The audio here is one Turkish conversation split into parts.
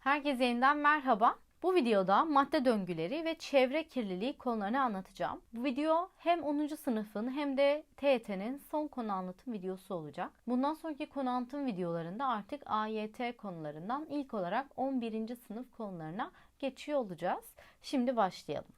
Herkese yeniden merhaba. Bu videoda madde döngüleri ve çevre kirliliği konularını anlatacağım. Bu video hem 10. sınıfın hem de TYT'nin son konu anlatım videosu olacak. Bundan sonraki konu anlatım videolarında artık AYT konularından ilk olarak 11. sınıf konularına geçiyor olacağız. Şimdi başlayalım.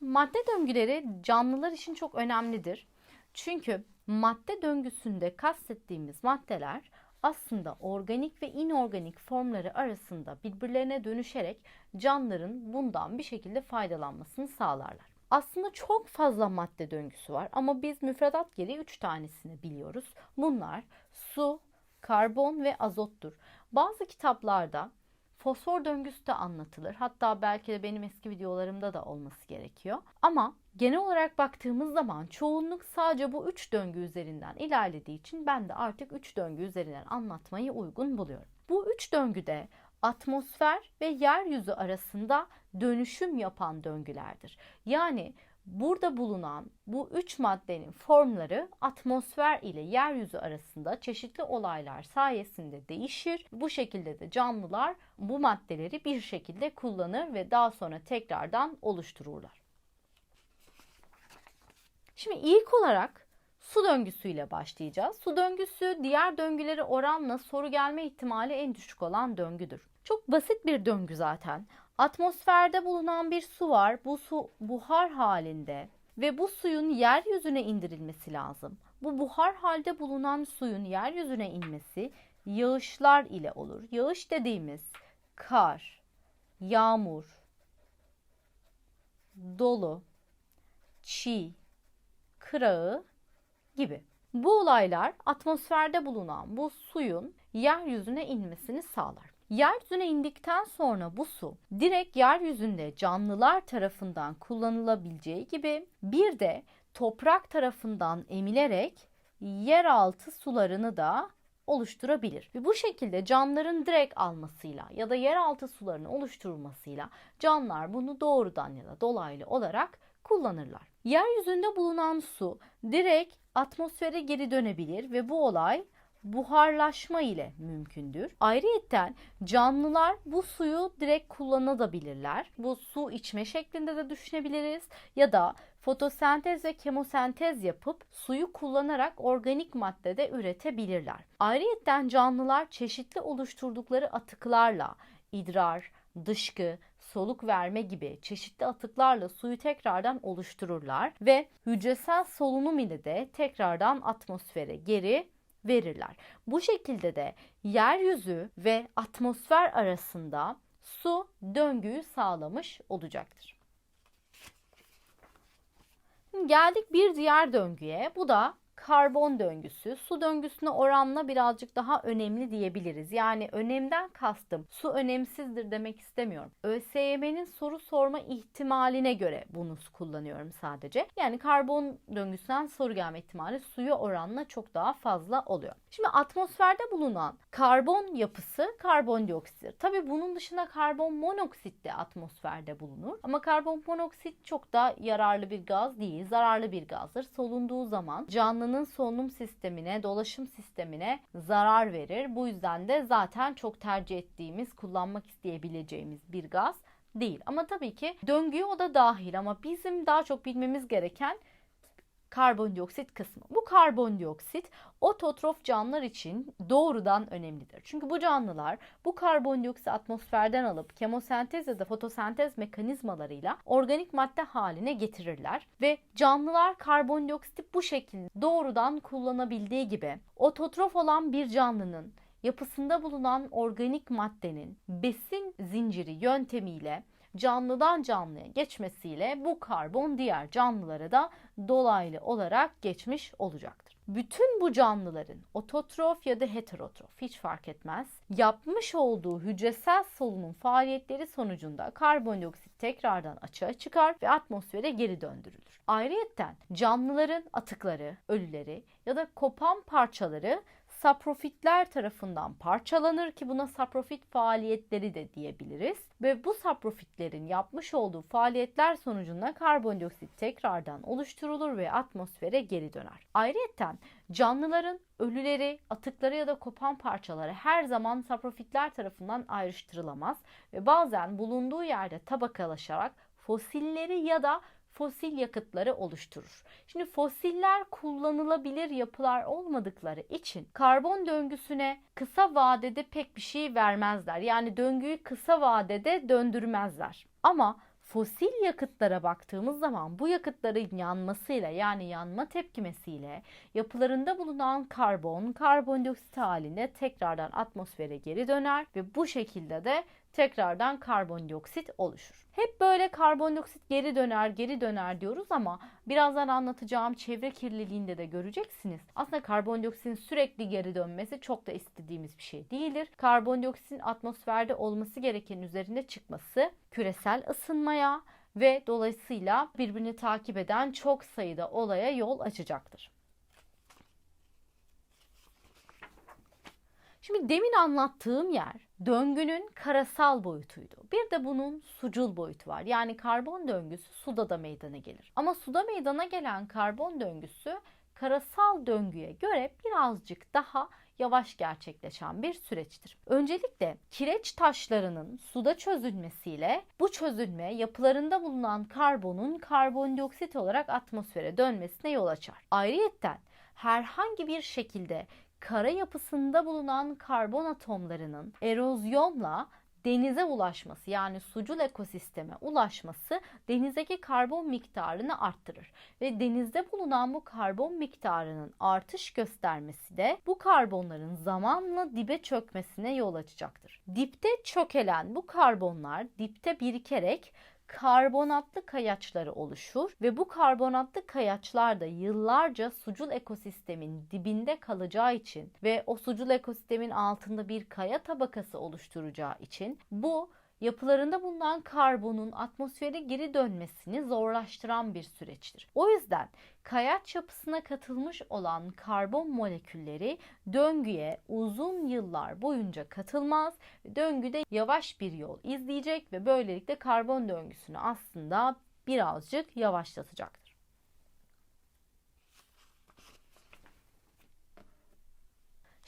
Madde döngüleri canlılar için çok önemlidir. Çünkü madde döngüsünde kastettiğimiz maddeler aslında organik ve inorganik formları arasında birbirlerine dönüşerek canlıların bundan bir şekilde faydalanmasını sağlarlar. Aslında çok fazla madde döngüsü var ama biz müfredat gereği 3 tanesini biliyoruz. Bunlar su, karbon ve azottur. Bazı kitaplarda fosfor döngüsü de anlatılır. Hatta belki de benim eski videolarımda da olması gerekiyor. Ama genel olarak baktığımız zaman çoğunluk sadece bu üç döngü üzerinden ilerlediği için ben de artık üç döngü üzerinden anlatmayı uygun buluyorum. Bu üç döngüde atmosfer ve yeryüzü arasında dönüşüm yapan döngülerdir. Yani Burada bulunan bu üç maddenin formları atmosfer ile yeryüzü arasında çeşitli olaylar sayesinde değişir. Bu şekilde de canlılar bu maddeleri bir şekilde kullanır ve daha sonra tekrardan oluştururlar. Şimdi ilk olarak su döngüsüyle başlayacağız. Su döngüsü diğer döngüleri oranla soru gelme ihtimali en düşük olan döngüdür. Çok basit bir döngü zaten. Atmosferde bulunan bir su var. Bu su buhar halinde ve bu suyun yeryüzüne indirilmesi lazım. Bu buhar halde bulunan suyun yeryüzüne inmesi yağışlar ile olur. Yağış dediğimiz kar, yağmur, dolu, çiğ, kırağı gibi. Bu olaylar atmosferde bulunan bu suyun yeryüzüne inmesini sağlar. Yeryüzüne indikten sonra bu su direkt yeryüzünde canlılar tarafından kullanılabileceği gibi bir de toprak tarafından emilerek yeraltı sularını da oluşturabilir. Ve bu şekilde canlıların direkt almasıyla ya da yeraltı sularını oluşturmasıyla canlılar bunu doğrudan ya da dolaylı olarak kullanırlar. Yeryüzünde bulunan su direkt atmosfere geri dönebilir ve bu olay buharlaşma ile mümkündür. Ayrıyeten canlılar bu suyu direkt kullanabilirler. Bu su içme şeklinde de düşünebiliriz ya da fotosentez ve kemosentez yapıp suyu kullanarak organik madde de üretebilirler. Ayrıyeten canlılar çeşitli oluşturdukları atıklarla idrar, dışkı, soluk verme gibi çeşitli atıklarla suyu tekrardan oluştururlar ve hücresel solunum ile de tekrardan atmosfere geri verirler. Bu şekilde de yeryüzü ve atmosfer arasında su döngüyü sağlamış olacaktır. Geldik bir diğer döngüye. Bu da karbon döngüsü su döngüsüne oranla birazcık daha önemli diyebiliriz. Yani önemden kastım su önemsizdir demek istemiyorum. ÖSYM'nin soru sorma ihtimaline göre bunu kullanıyorum sadece. Yani karbon döngüsünden soru gelme ihtimali suya oranla çok daha fazla oluyor. Şimdi atmosferde bulunan karbon yapısı karbondioksittir. Tabii bunun dışında karbon monoksit de atmosferde bulunur. Ama karbon monoksit çok da yararlı bir gaz değil, zararlı bir gazdır. Solunduğu zaman canlı canlının solunum sistemine, dolaşım sistemine zarar verir. Bu yüzden de zaten çok tercih ettiğimiz, kullanmak isteyebileceğimiz bir gaz değil. Ama tabii ki döngüye o da dahil ama bizim daha çok bilmemiz gereken karbondioksit kısmı. Bu karbondioksit ototrof canlılar için doğrudan önemlidir. Çünkü bu canlılar bu karbondioksit atmosferden alıp kemosentez ya da fotosentez mekanizmalarıyla organik madde haline getirirler ve canlılar karbondioksiti bu şekilde doğrudan kullanabildiği gibi ototrof olan bir canlının yapısında bulunan organik maddenin besin zinciri yöntemiyle canlıdan canlıya geçmesiyle bu karbon diğer canlılara da dolaylı olarak geçmiş olacaktır. Bütün bu canlıların ototrof ya da heterotrof hiç fark etmez yapmış olduğu hücresel solunum faaliyetleri sonucunda karbondioksit tekrardan açığa çıkar ve atmosfere geri döndürülür. Ayrıyeten canlıların atıkları, ölüleri ya da kopan parçaları saprofitler tarafından parçalanır ki buna saprofit faaliyetleri de diyebiliriz. Ve bu saprofitlerin yapmış olduğu faaliyetler sonucunda karbondioksit tekrardan oluşturulur ve atmosfere geri döner. Ayrıca canlıların ölüleri, atıkları ya da kopan parçaları her zaman saprofitler tarafından ayrıştırılamaz ve bazen bulunduğu yerde tabakalaşarak fosilleri ya da fosil yakıtları oluşturur. Şimdi fosiller kullanılabilir yapılar olmadıkları için karbon döngüsüne kısa vadede pek bir şey vermezler. Yani döngüyü kısa vadede döndürmezler. Ama fosil yakıtlara baktığımız zaman bu yakıtların yanmasıyla yani yanma tepkimesiyle yapılarında bulunan karbon karbondioksit halinde tekrardan atmosfere geri döner ve bu şekilde de tekrardan karbondioksit oluşur. Hep böyle karbondioksit geri döner, geri döner diyoruz ama birazdan anlatacağım çevre kirliliğinde de göreceksiniz. Aslında karbondioksitin sürekli geri dönmesi çok da istediğimiz bir şey değildir. Karbondioksitin atmosferde olması gereken üzerinde çıkması küresel ısınmaya ve dolayısıyla birbirini takip eden çok sayıda olaya yol açacaktır. Şimdi demin anlattığım yer döngünün karasal boyutuydu. Bir de bunun sucul boyutu var. Yani karbon döngüsü suda da meydana gelir. Ama suda meydana gelen karbon döngüsü karasal döngüye göre birazcık daha yavaş gerçekleşen bir süreçtir. Öncelikle kireç taşlarının suda çözülmesiyle bu çözülme yapılarında bulunan karbonun karbondioksit olarak atmosfere dönmesine yol açar. Ayrıyeten herhangi bir şekilde kara yapısında bulunan karbon atomlarının erozyonla denize ulaşması yani sucul ekosisteme ulaşması denizdeki karbon miktarını arttırır ve denizde bulunan bu karbon miktarının artış göstermesi de bu karbonların zamanla dibe çökmesine yol açacaktır. Dipte çökelen bu karbonlar dipte birikerek karbonatlı kayaçları oluşur ve bu karbonatlı kayaçlar da yıllarca sucul ekosistemin dibinde kalacağı için ve o sucul ekosistemin altında bir kaya tabakası oluşturacağı için bu yapılarında bulunan karbonun atmosfere geri dönmesini zorlaştıran bir süreçtir. O yüzden kayaç yapısına katılmış olan karbon molekülleri döngüye uzun yıllar boyunca katılmaz. Döngüde yavaş bir yol izleyecek ve böylelikle karbon döngüsünü aslında birazcık yavaşlatacaktır.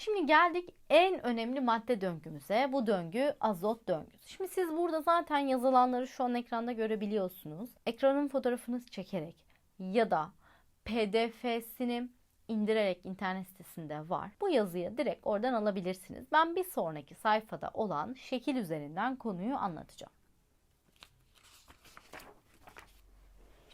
Şimdi geldik en önemli madde döngümüze. Bu döngü azot döngüsü. Şimdi siz burada zaten yazılanları şu an ekranda görebiliyorsunuz. Ekranın fotoğrafını çekerek ya da PDF'sini indirerek internet sitesinde var. Bu yazıyı direkt oradan alabilirsiniz. Ben bir sonraki sayfada olan şekil üzerinden konuyu anlatacağım.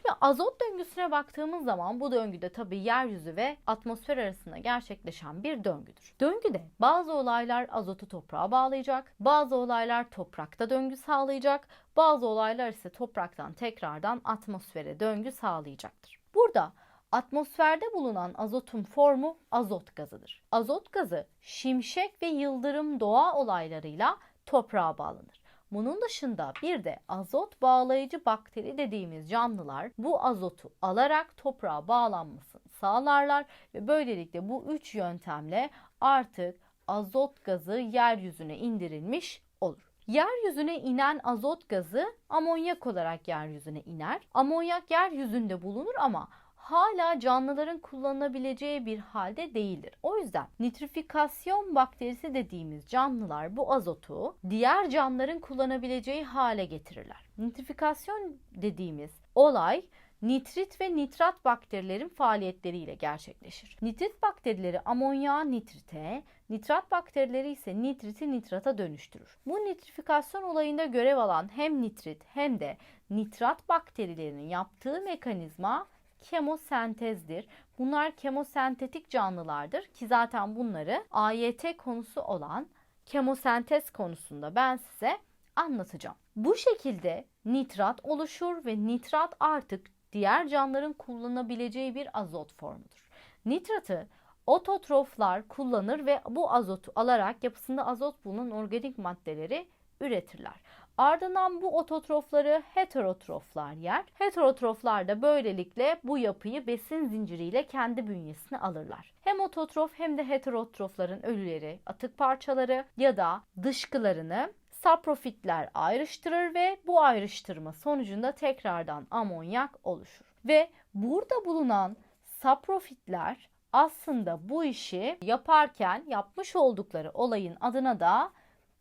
Şimdi azot döngüsüne baktığımız zaman bu döngüde tabii yeryüzü ve atmosfer arasında gerçekleşen bir döngüdür. Döngüde bazı olaylar azotu toprağa bağlayacak, bazı olaylar toprakta döngü sağlayacak, bazı olaylar ise topraktan tekrardan atmosfere döngü sağlayacaktır. Burada Atmosferde bulunan azotun formu azot gazıdır. Azot gazı şimşek ve yıldırım doğa olaylarıyla toprağa bağlanır. Bunun dışında bir de azot bağlayıcı bakteri dediğimiz canlılar bu azotu alarak toprağa bağlanmasını sağlarlar ve böylelikle bu üç yöntemle artık azot gazı yeryüzüne indirilmiş olur. Yeryüzüne inen azot gazı amonyak olarak yeryüzüne iner. Amonyak yeryüzünde bulunur ama hala canlıların kullanılabileceği bir halde değildir. O yüzden nitrifikasyon bakterisi dediğimiz canlılar bu azotu diğer canlıların kullanabileceği hale getirirler. Nitrifikasyon dediğimiz olay nitrit ve nitrat bakterilerin faaliyetleriyle gerçekleşir. Nitrit bakterileri amonyağı nitrite, nitrat bakterileri ise nitriti nitrata dönüştürür. Bu nitrifikasyon olayında görev alan hem nitrit hem de nitrat bakterilerinin yaptığı mekanizma kemosentezdir. Bunlar kemosentetik canlılardır ki zaten bunları AYT konusu olan kemosentez konusunda ben size anlatacağım. Bu şekilde nitrat oluşur ve nitrat artık diğer canlıların kullanabileceği bir azot formudur. Nitratı ototroflar kullanır ve bu azotu alarak yapısında azot bulunan organik maddeleri üretirler. Ardından bu ototrofları heterotroflar yer. Heterotroflar da böylelikle bu yapıyı besin zinciriyle kendi bünyesine alırlar. Hem ototrof hem de heterotrofların ölüleri, atık parçaları ya da dışkılarını saprofitler ayrıştırır ve bu ayrıştırma sonucunda tekrardan amonyak oluşur. Ve burada bulunan saprofitler aslında bu işi yaparken yapmış oldukları olayın adına da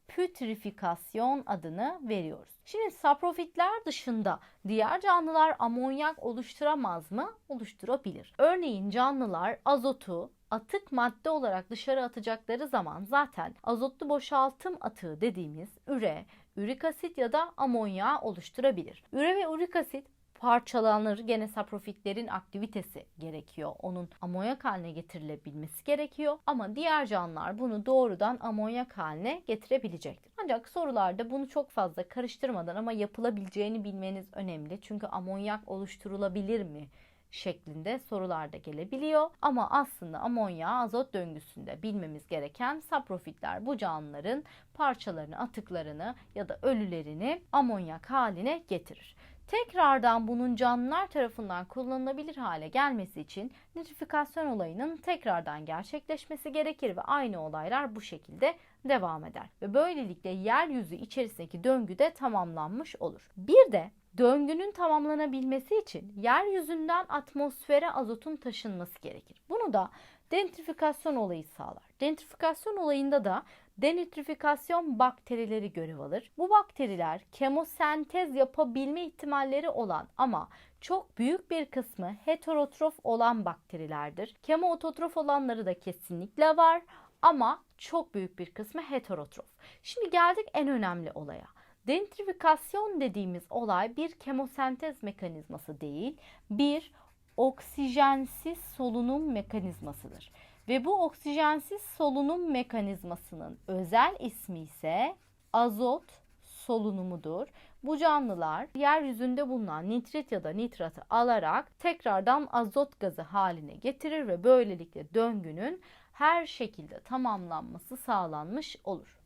pütrifikasyon adını veriyoruz. Şimdi saprofitler dışında diğer canlılar amonyak oluşturamaz mı? Oluşturabilir. Örneğin canlılar azotu atık madde olarak dışarı atacakları zaman zaten azotlu boşaltım atığı dediğimiz üre, ürik asit ya da amonyağı oluşturabilir. Üre ve ürik asit parçalanır. Gene saprofitlerin aktivitesi gerekiyor. Onun amonyak haline getirilebilmesi gerekiyor. Ama diğer canlılar bunu doğrudan amonyak haline getirebilecektir. Ancak sorularda bunu çok fazla karıştırmadan ama yapılabileceğini bilmeniz önemli. Çünkü amonyak oluşturulabilir mi? şeklinde sorular da gelebiliyor. Ama aslında amonya azot döngüsünde bilmemiz gereken saprofitler bu canlıların parçalarını, atıklarını ya da ölülerini amonyak haline getirir. Tekrardan bunun canlılar tarafından kullanılabilir hale gelmesi için nitrifikasyon olayının tekrardan gerçekleşmesi gerekir ve aynı olaylar bu şekilde devam eder. Ve böylelikle yeryüzü içerisindeki döngü de tamamlanmış olur. Bir de döngünün tamamlanabilmesi için yeryüzünden atmosfere azotun taşınması gerekir. Bunu da denitrifikasyon olayı sağlar. Denitrifikasyon olayında da denitrifikasyon bakterileri görev alır. Bu bakteriler kemosentez yapabilme ihtimalleri olan ama çok büyük bir kısmı heterotrof olan bakterilerdir. Kemoototrof olanları da kesinlikle var ama çok büyük bir kısmı heterotrof. Şimdi geldik en önemli olaya. Denitrifikasyon dediğimiz olay bir kemosentez mekanizması değil, bir oksijensiz solunum mekanizmasıdır. Ve bu oksijensiz solunum mekanizmasının özel ismi ise azot solunumudur. Bu canlılar yeryüzünde bulunan nitrit ya da nitratı alarak tekrardan azot gazı haline getirir ve böylelikle döngünün her şekilde tamamlanması sağlanmış olur.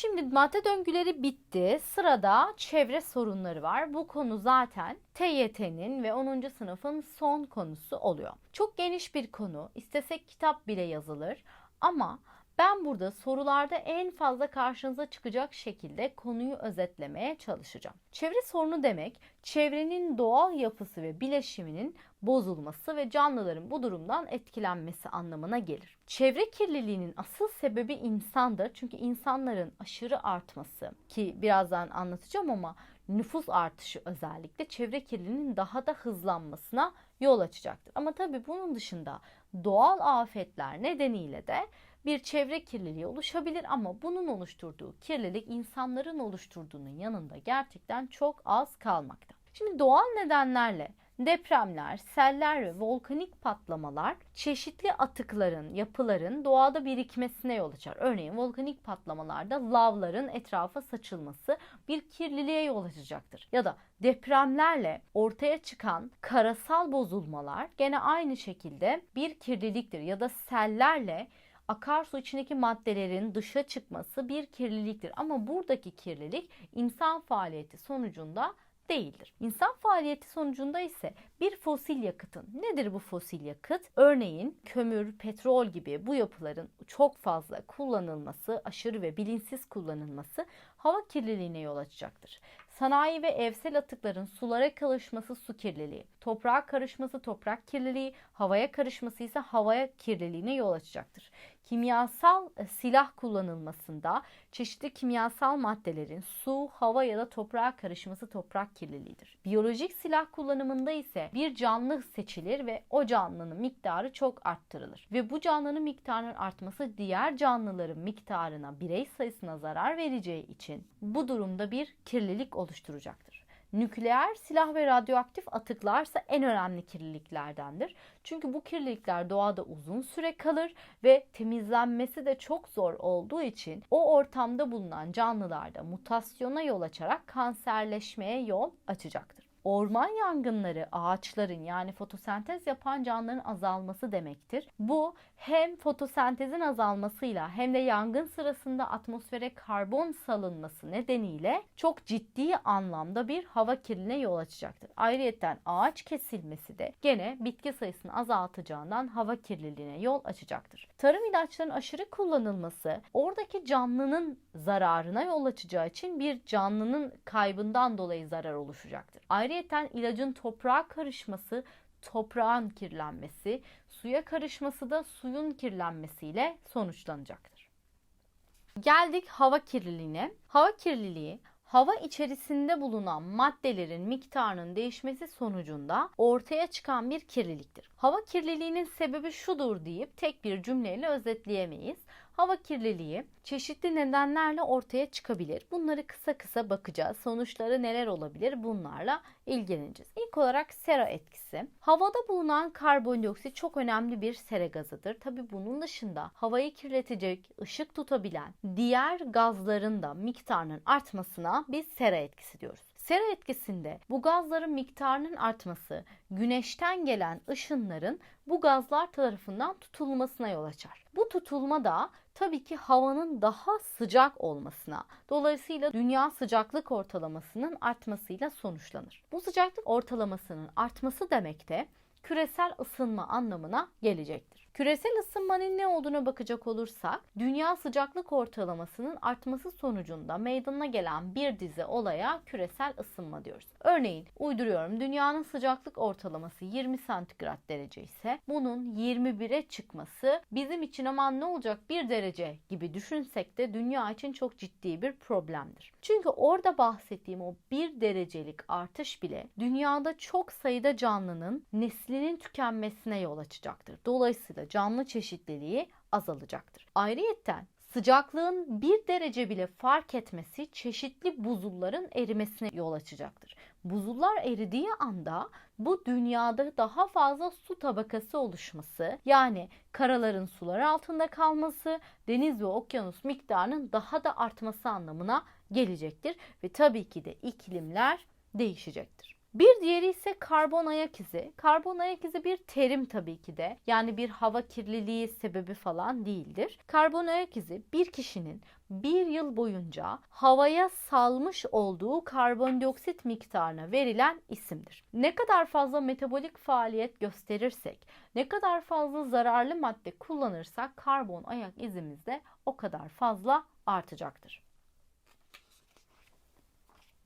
Şimdi madde döngüleri bitti. Sırada çevre sorunları var. Bu konu zaten TYT'nin ve 10. sınıfın son konusu oluyor. Çok geniş bir konu. İstesek kitap bile yazılır. Ama ben burada sorularda en fazla karşınıza çıkacak şekilde konuyu özetlemeye çalışacağım. Çevre sorunu demek, çevrenin doğal yapısı ve bileşiminin bozulması ve canlıların bu durumdan etkilenmesi anlamına gelir. Çevre kirliliğinin asıl sebebi insandır. Çünkü insanların aşırı artması ki birazdan anlatacağım ama nüfus artışı özellikle çevre kirliliğinin daha da hızlanmasına yol açacaktır. Ama tabii bunun dışında doğal afetler nedeniyle de bir çevre kirliliği oluşabilir ama bunun oluşturduğu kirlilik insanların oluşturduğunun yanında gerçekten çok az kalmakta. Şimdi doğal nedenlerle depremler, seller ve volkanik patlamalar çeşitli atıkların, yapıların doğada birikmesine yol açar. Örneğin volkanik patlamalarda lavların etrafa saçılması bir kirliliğe yol açacaktır. Ya da depremlerle ortaya çıkan karasal bozulmalar gene aynı şekilde bir kirliliktir. Ya da sellerle akarsu içindeki maddelerin dışa çıkması bir kirliliktir. Ama buradaki kirlilik insan faaliyeti sonucunda değildir. İnsan faaliyeti sonucunda ise bir fosil yakıtın nedir bu fosil yakıt? Örneğin kömür, petrol gibi bu yapıların çok fazla kullanılması, aşırı ve bilinçsiz kullanılması hava kirliliğine yol açacaktır. Sanayi ve evsel atıkların sulara karışması su kirliliği, toprağa karışması toprak kirliliği, havaya karışması ise havaya kirliliğine yol açacaktır. Kimyasal e, silah kullanılmasında çeşitli kimyasal maddelerin su, hava ya da toprağa karışması toprak kirliliğidir. Biyolojik silah kullanımında ise bir canlı seçilir ve o canlının miktarı çok arttırılır. Ve bu canlının miktarının artması diğer canlıların miktarına, birey sayısına zarar vereceği için bu durumda bir kirlilik oluşturacaktır. Nükleer silah ve radyoaktif atıklarsa en önemli kirliliklerdendir. Çünkü bu kirlilikler doğada uzun süre kalır ve temizlenmesi de çok zor olduğu için o ortamda bulunan canlılarda mutasyona yol açarak kanserleşmeye yol açacaktır. Orman yangınları ağaçların yani fotosentez yapan canlıların azalması demektir. Bu hem fotosentezin azalmasıyla hem de yangın sırasında atmosfere karbon salınması nedeniyle çok ciddi anlamda bir hava kirliliğine yol açacaktır. Ayrıyeten ağaç kesilmesi de gene bitki sayısını azaltacağından hava kirliliğine yol açacaktır. Tarım ilaçlarının aşırı kullanılması oradaki canlının zararına yol açacağı için bir canlının kaybından dolayı zarar oluşacaktır. Ayrıyeten ilacın toprağa karışması toprağın kirlenmesi, suya karışması da suyun kirlenmesiyle sonuçlanacaktır. Geldik hava kirliliğine. Hava kirliliği hava içerisinde bulunan maddelerin miktarının değişmesi sonucunda ortaya çıkan bir kirliliktir. Hava kirliliğinin sebebi şudur deyip tek bir cümleyle özetleyemeyiz. Hava kirliliği çeşitli nedenlerle ortaya çıkabilir. Bunları kısa kısa bakacağız. Sonuçları neler olabilir bunlarla ilgileneceğiz. İlk olarak sera etkisi. Havada bulunan karbondioksit çok önemli bir sera gazıdır. Tabi bunun dışında havayı kirletecek, ışık tutabilen diğer gazların da miktarının artmasına biz sera etkisi diyoruz. Sera etkisinde bu gazların miktarının artması güneşten gelen ışınların bu gazlar tarafından tutulmasına yol açar. Bu tutulma da tabii ki havanın daha sıcak olmasına, dolayısıyla dünya sıcaklık ortalamasının artmasıyla sonuçlanır. Bu sıcaklık ortalamasının artması demek de küresel ısınma anlamına gelecektir. Küresel ısınmanın ne olduğuna bakacak olursak, dünya sıcaklık ortalamasının artması sonucunda meydana gelen bir dizi olaya küresel ısınma diyoruz. Örneğin uyduruyorum dünyanın sıcaklık ortalaması 20 santigrat derece ise bunun 21'e çıkması bizim için aman ne olacak 1 derece gibi düşünsek de dünya için çok ciddi bir problemdir. Çünkü orada bahsettiğim o 1 derecelik artış bile dünyada çok sayıda canlının neslinin tükenmesine yol açacaktır. Dolayısıyla canlı çeşitliliği azalacaktır. Ayrıyetten sıcaklığın bir derece bile fark etmesi çeşitli buzulların erimesine yol açacaktır. Buzullar eridiği anda bu dünyada daha fazla su tabakası oluşması yani karaların sular altında kalması, deniz ve okyanus miktarının daha da artması anlamına gelecektir ve tabii ki de iklimler değişecektir. Bir diğeri ise karbon ayak izi. Karbon ayak izi bir terim tabii ki de. Yani bir hava kirliliği sebebi falan değildir. Karbon ayak izi bir kişinin bir yıl boyunca havaya salmış olduğu karbondioksit miktarına verilen isimdir. Ne kadar fazla metabolik faaliyet gösterirsek, ne kadar fazla zararlı madde kullanırsak karbon ayak izimiz de o kadar fazla artacaktır.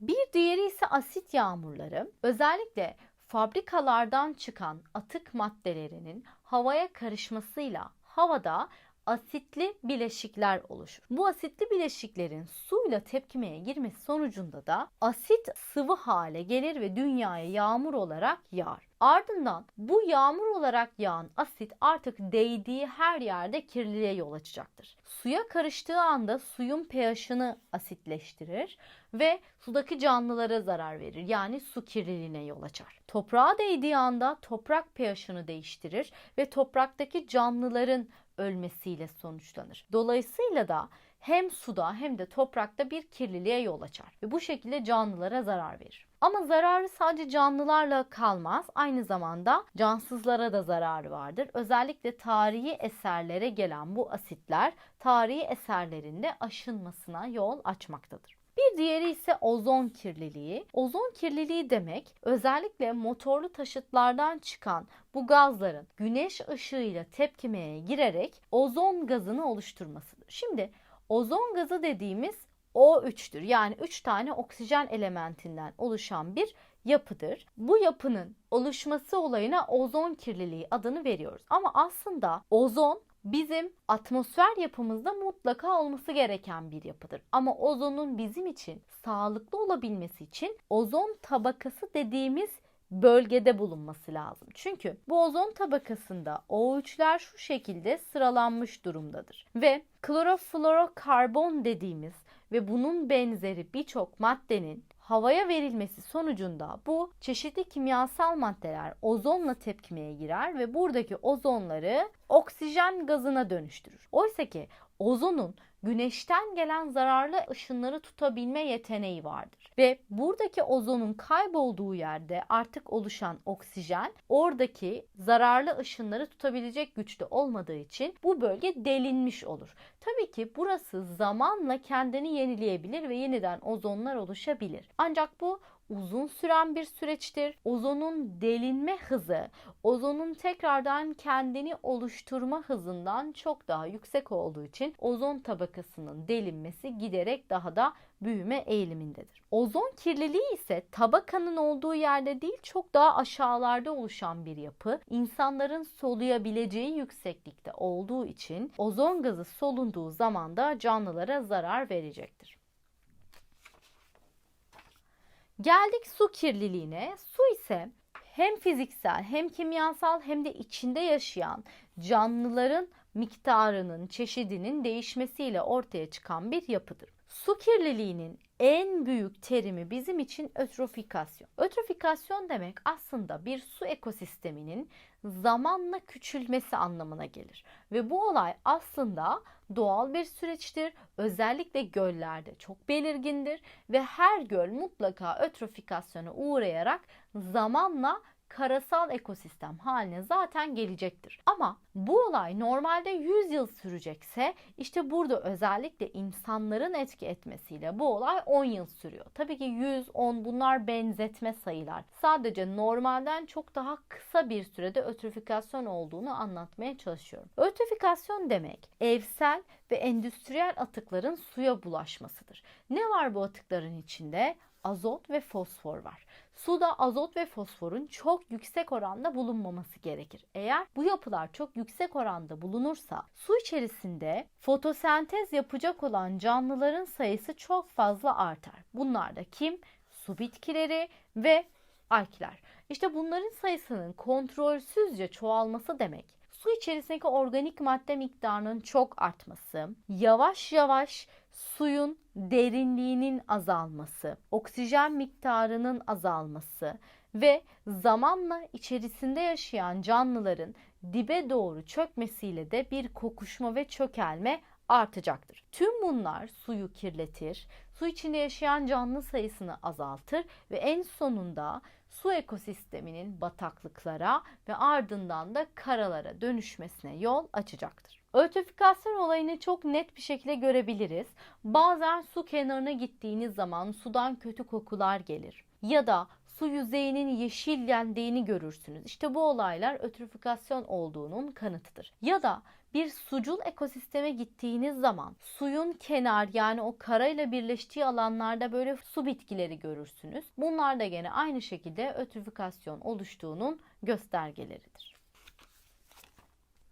Bir diğeri ise asit yağmurları. Özellikle fabrikalardan çıkan atık maddelerinin havaya karışmasıyla havada asitli bileşikler oluşur. Bu asitli bileşiklerin suyla tepkimeye girmesi sonucunda da asit sıvı hale gelir ve dünyaya yağmur olarak yağar. Ardından bu yağmur olarak yağan asit artık değdiği her yerde kirliliğe yol açacaktır. Suya karıştığı anda suyun pH'ını asitleştirir ve sudaki canlılara zarar verir. Yani su kirliliğine yol açar. Toprağa değdiği anda toprak pH'ını değiştirir ve topraktaki canlıların ölmesiyle sonuçlanır. Dolayısıyla da hem suda hem de toprakta bir kirliliğe yol açar ve bu şekilde canlılara zarar verir. Ama zararı sadece canlılarla kalmaz. Aynı zamanda cansızlara da zararı vardır. Özellikle tarihi eserlere gelen bu asitler tarihi eserlerinde aşınmasına yol açmaktadır. Bir diğeri ise ozon kirliliği. Ozon kirliliği demek özellikle motorlu taşıtlardan çıkan bu gazların güneş ışığıyla tepkimeye girerek ozon gazını oluşturmasıdır. Şimdi ozon gazı dediğimiz O3'tür. Yani 3 tane oksijen elementinden oluşan bir yapıdır. Bu yapının oluşması olayına ozon kirliliği adını veriyoruz. Ama aslında ozon bizim atmosfer yapımızda mutlaka olması gereken bir yapıdır. Ama ozonun bizim için sağlıklı olabilmesi için ozon tabakası dediğimiz bölgede bulunması lazım. Çünkü bu ozon tabakasında O3'ler şu şekilde sıralanmış durumdadır. Ve kloroflorokarbon dediğimiz ve bunun benzeri birçok maddenin havaya verilmesi sonucunda bu çeşitli kimyasal maddeler ozonla tepkimeye girer ve buradaki ozonları oksijen gazına dönüştürür. Oysa ki ozonun güneşten gelen zararlı ışınları tutabilme yeteneği vardır. Ve buradaki ozonun kaybolduğu yerde artık oluşan oksijen oradaki zararlı ışınları tutabilecek güçte olmadığı için bu bölge delinmiş olur. Tabii ki burası zamanla kendini yenileyebilir ve yeniden ozonlar oluşabilir. Ancak bu uzun süren bir süreçtir. Ozonun delinme hızı, ozonun tekrardan kendini oluşturma hızından çok daha yüksek olduğu için ozon tabakasının delinmesi giderek daha da büyüme eğilimindedir. Ozon kirliliği ise tabakanın olduğu yerde değil çok daha aşağılarda oluşan bir yapı. İnsanların soluyabileceği yükseklikte olduğu için ozon gazı solunduğu zaman da canlılara zarar verecektir. Geldik su kirliliğine. Su ise hem fiziksel hem kimyasal hem de içinde yaşayan canlıların miktarının, çeşidinin değişmesiyle ortaya çıkan bir yapıdır. Su kirliliğinin en büyük terimi bizim için ötrofikasyon. Ötrofikasyon demek aslında bir su ekosisteminin zamanla küçülmesi anlamına gelir. Ve bu olay aslında doğal bir süreçtir. Özellikle göllerde çok belirgindir ve her göl mutlaka ötrofikasyona uğrayarak zamanla karasal ekosistem haline zaten gelecektir. Ama bu olay normalde 100 yıl sürecekse işte burada özellikle insanların etki etmesiyle bu olay 10 yıl sürüyor. Tabii ki 100, 10 bunlar benzetme sayılar. Sadece normalden çok daha kısa bir sürede ötrofikasyon olduğunu anlatmaya çalışıyorum. Ötrofikasyon demek evsel ve endüstriyel atıkların suya bulaşmasıdır. Ne var bu atıkların içinde? Azot ve fosfor var. Suda azot ve fosforun çok yüksek oranda bulunmaması gerekir. Eğer bu yapılar çok yüksek oranda bulunursa su içerisinde fotosentez yapacak olan canlıların sayısı çok fazla artar. Bunlar da kim? Su bitkileri ve alkler. İşte bunların sayısının kontrolsüzce çoğalması demek su içerisindeki organik madde miktarının çok artması, yavaş yavaş suyun derinliğinin azalması, oksijen miktarının azalması ve zamanla içerisinde yaşayan canlıların dibe doğru çökmesiyle de bir kokuşma ve çökelme artacaktır. Tüm bunlar suyu kirletir, su içinde yaşayan canlı sayısını azaltır ve en sonunda su ekosisteminin bataklıklara ve ardından da karalara dönüşmesine yol açacaktır. Ötrofikasyon olayını çok net bir şekilde görebiliriz. Bazen su kenarına gittiğiniz zaman sudan kötü kokular gelir. Ya da su yüzeyinin yeşillendiğini görürsünüz. İşte bu olaylar ötrofikasyon olduğunun kanıtıdır. Ya da bir sucul ekosisteme gittiğiniz zaman suyun kenar yani o karayla birleştiği alanlarda böyle su bitkileri görürsünüz. Bunlar da gene aynı şekilde ötrifikasyon oluştuğunun göstergeleridir.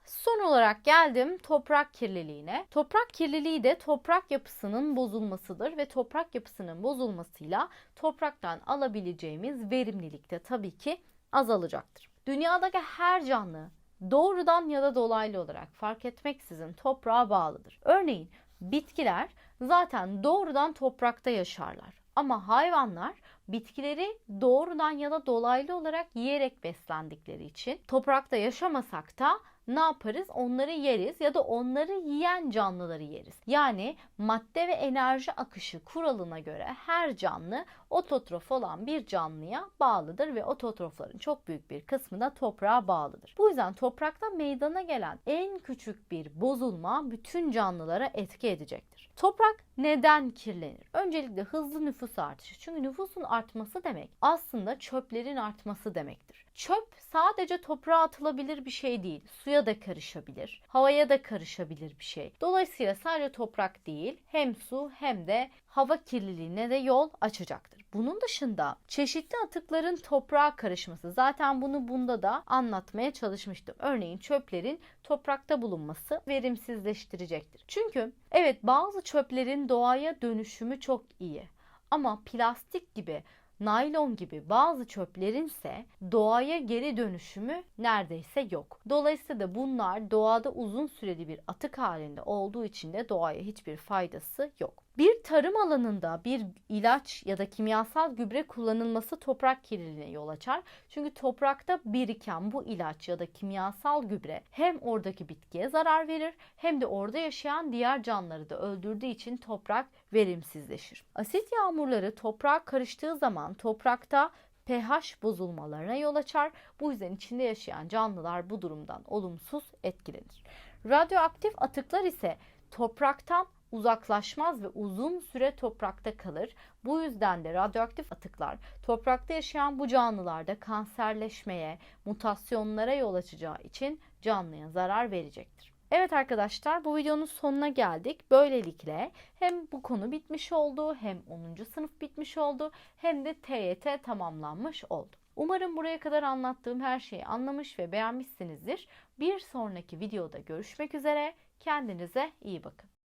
Son olarak geldim toprak kirliliğine. Toprak kirliliği de toprak yapısının bozulmasıdır ve toprak yapısının bozulmasıyla topraktan alabileceğimiz verimlilik de tabii ki azalacaktır. Dünyadaki her canlı doğrudan ya da dolaylı olarak fark etmeksizin toprağa bağlıdır. Örneğin bitkiler zaten doğrudan toprakta yaşarlar. Ama hayvanlar bitkileri doğrudan ya da dolaylı olarak yiyerek beslendikleri için toprakta yaşamasak da ne yaparız? Onları yeriz ya da onları yiyen canlıları yeriz. Yani madde ve enerji akışı kuralına göre her canlı ototrof olan bir canlıya bağlıdır ve ototrofların çok büyük bir kısmı da toprağa bağlıdır. Bu yüzden toprakta meydana gelen en küçük bir bozulma bütün canlılara etki edecektir. Toprak neden kirlenir? Öncelikle hızlı nüfus artışı. Çünkü nüfusun artması demek aslında çöplerin artması demektir. Çöp sadece toprağa atılabilir bir şey değil. Suya da karışabilir, havaya da karışabilir bir şey. Dolayısıyla sadece toprak değil, hem su hem de hava kirliliğine de yol açacaktır. Bunun dışında çeşitli atıkların toprağa karışması zaten bunu bunda da anlatmaya çalışmıştım. Örneğin çöplerin toprakta bulunması verimsizleştirecektir. Çünkü evet bazı çöplerin doğaya dönüşümü çok iyi. Ama plastik gibi naylon gibi bazı çöplerin ise doğaya geri dönüşümü neredeyse yok. Dolayısıyla bunlar doğada uzun süreli bir atık halinde olduğu için de doğaya hiçbir faydası yok. Bir tarım alanında bir ilaç ya da kimyasal gübre kullanılması toprak kirliliğine yol açar. Çünkü toprakta biriken bu ilaç ya da kimyasal gübre hem oradaki bitkiye zarar verir hem de orada yaşayan diğer canlıları da öldürdüğü için toprak verimsizleşir. Asit yağmurları toprağa karıştığı zaman toprakta pH bozulmalarına yol açar. Bu yüzden içinde yaşayan canlılar bu durumdan olumsuz etkilenir. Radyoaktif atıklar ise topraktan uzaklaşmaz ve uzun süre toprakta kalır. Bu yüzden de radyoaktif atıklar toprakta yaşayan bu canlılarda kanserleşmeye, mutasyonlara yol açacağı için canlıya zarar verecektir. Evet arkadaşlar bu videonun sonuna geldik. Böylelikle hem bu konu bitmiş oldu hem 10. sınıf bitmiş oldu hem de TYT tamamlanmış oldu. Umarım buraya kadar anlattığım her şeyi anlamış ve beğenmişsinizdir. Bir sonraki videoda görüşmek üzere. Kendinize iyi bakın.